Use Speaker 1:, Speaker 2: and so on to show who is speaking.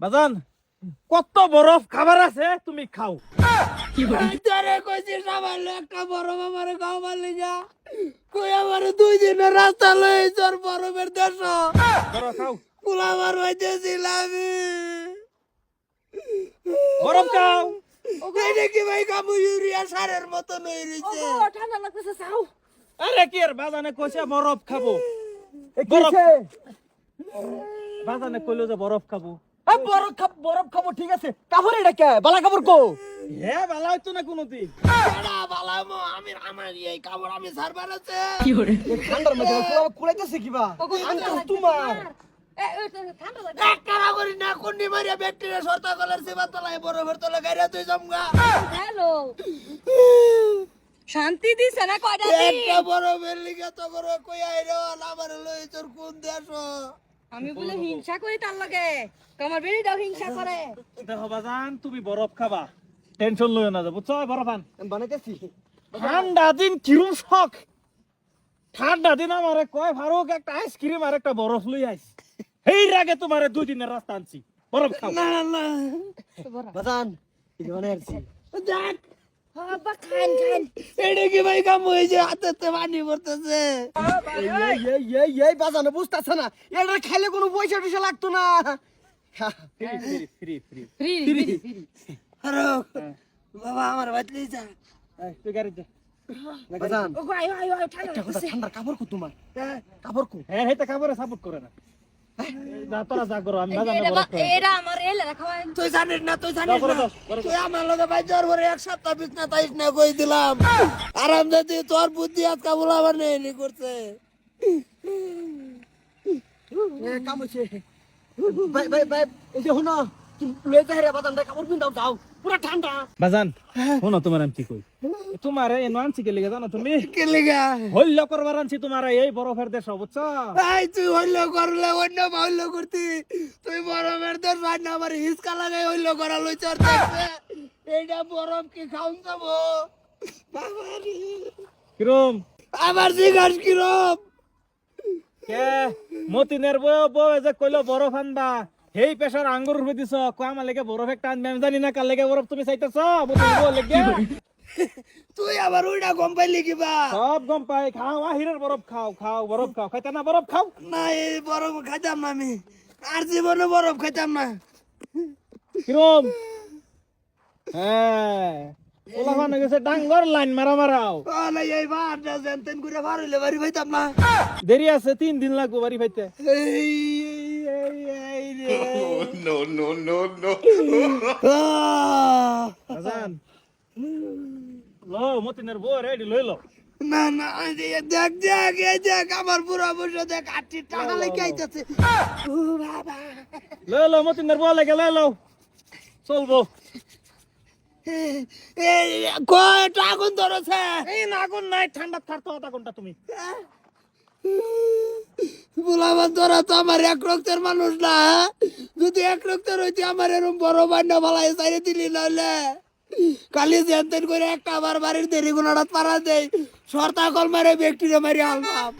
Speaker 1: বাজান কত বরফ খাবার আছে তুমি খাও।
Speaker 2: তোরে কইছিস আমার একটা বড় বাবারে গাও মারলি যা কই আমার দুই দিনের রাস্তা বরফের দেশ।
Speaker 1: বরফ খাও।
Speaker 2: ভাই কামু ইউরিয়া সারের মতো নই রইছে।
Speaker 3: ঠান্ডা লাগতেছে চাও।
Speaker 1: আরে কি আর বাজানে কইছে বরফ খাব? বরফ বাজানে কইলো যে বরফ খাব।
Speaker 4: বরফ খাব বরফ খাব ঠিক আছে। কাপড় এটা কে? বালা কাপড় কো?
Speaker 1: হে ভালো হইতো না কোনোদিন।
Speaker 2: এরা বালামো আমি আমার এই কাপড় আমি সারবার আছে।
Speaker 4: ঠান্ডার মধ্যে কুড়াইতেছে কিবা তোমার।
Speaker 3: ঠান্ডা লাগে
Speaker 2: এক কারা করি না কুন্ডি মারিয়া ব্যাকটেরিয়া সরতা কলার সেবা তলায় বরফের তলে গাইরা তুই জমগা।
Speaker 3: শান্তি দিছে না কয়টা
Speaker 2: বরফের লিগে তো করে কই আইরো আমার লই তোর কোন দেশ?
Speaker 3: আমি বলে হিংসা করি তার লাগে। তোমার বেরিটাও হিংসা করে।
Speaker 1: দেখো বাজান তুমি বরফ খাবা। টেনশন লইও না বুঝছ? বরফ আন।
Speaker 4: বানাইতেছি।
Speaker 1: ঠান্ডা দিন কিরম শখ। ঠান্ডা দিন আমারে কয় ফারুক একটা আইসক্রিম আর একটা বরফ লই আইস। এই আগে তোমারে দুই দিনের রাস্তা আনছি। বরফ খাও।
Speaker 2: না না
Speaker 4: বাজান এটা বানাইছি
Speaker 2: দেখ।
Speaker 3: বাবা খান খান।
Speaker 2: এটা কি ভাই কাম হয়েছে? হাতে পানি পড়তেছে।
Speaker 4: এই এই এই এই বাজানো বুঝতাছ না। এটা খাইলে কোনো পয়সা টয়সা লাগতো না।
Speaker 1: Free free free
Speaker 3: free. Free
Speaker 2: Farooq বাবা আমার বাতলি যা
Speaker 1: তুই গাড়ি যা।
Speaker 4: বাজান।
Speaker 3: ও গায় আয় আয় ঠান্ডা
Speaker 4: কাপড় কো তোমার। কাপড় কো।
Speaker 1: হ্যাঁ খাবারে সাপোর্ট করে না। তোরা যা করো আমি বাজানে
Speaker 3: এটা
Speaker 1: বরফ
Speaker 3: আমার এলে রাখাই
Speaker 2: তুই জানিস না তুই জানিস না
Speaker 1: দাও,
Speaker 2: তুই আমার লগে ভাই জ্বর ভরে এক সপ্তাহ বিছনা তাইস না কই দিলাম। আরাম দিদি তোর বুদ্ধি আজকা বলা আবার নেই নি করছে।
Speaker 4: এ কাম হইছে বাই বাই বাই এই যে হুনো লয়ে যাই রে বাজান কাপড় পিন্দাও যাও। পুরা ঠান্ডা।
Speaker 1: বাজান শোনো তোমার আমি কি কই? তোমারে এনো আনছি কে লিগে জানো তুমি?
Speaker 2: কে লিগা
Speaker 1: হইল করবার আনছি তোমার এই বরফের দেশ বুঝছ?
Speaker 2: ভাই তুই হইল করলে অন্য হইল করতি। তুই বরফের দেশ ভাই না আমার হিসকা লাগাই হইল করা লই চর দেখছে এইটা বরফ কি খাউন যাব? বাবারে।
Speaker 1: কিরম?
Speaker 2: আমার জিগাস কিরম?
Speaker 1: কে? মতিনের বউ বউ যে কইলো বরফ আনবা। হেই পেশার আঙ্গুর রূপে দিছ কো আমার লেগে বরফ একটা আনবে আমি জানি না কার লেগে বরফ তুমি চাইতেছ
Speaker 2: তুই আবার ওইটা গম পাইলি কিবা
Speaker 1: সব গম পাই খাও আহিরের বরফ খাও খাও বরফ খাও খাইতে না বরফ খাও?
Speaker 2: না এই বরফ খাইতাম না আমি। আর জীবনে বরফ খাইতাম না।
Speaker 1: কিরম? হ্যাঁ। ওলা মানে গেছে ডাঙ্গর লাইন মারা মারাও।
Speaker 2: না এই বার যেন তেন করে বার হইলে বাড়ি পাইতাম না।
Speaker 1: দেরি আছে তিন দিন লাগবো বাড়ি পাইতে।
Speaker 2: এই
Speaker 5: no, no, no.
Speaker 2: আহ!
Speaker 1: বাজান লো মতিনের বউ রেডি লই লো
Speaker 2: না না এই দেখ দেখ এই দেখ আমার পুরো বসে দেখ আটটি টাকা লেগে আইতাছে। ও বাবা।
Speaker 1: লই লো মতিনের বউ লেগে লই লো চলবো।
Speaker 2: এই কয় আগুন ধরেছে।
Speaker 1: এই না আগুন নাই ঠান্ডা থাকতো আধা ঘণ্টা তুমি।
Speaker 2: বুলাবার ধরা তো আমার এক রক্তের মানুষ না হ্যাঁ? যদি এক রক্তের হইতে আমার এরম বড় বান্ডা ভালাই চাইরে দিলি নাহলে? কালি জেনতেন করে একটা আবার বাড়ির দেরি গুণাটা পারা দেয়। সর্তা কল মারে ব্যক্তিরে মারি আলবাম।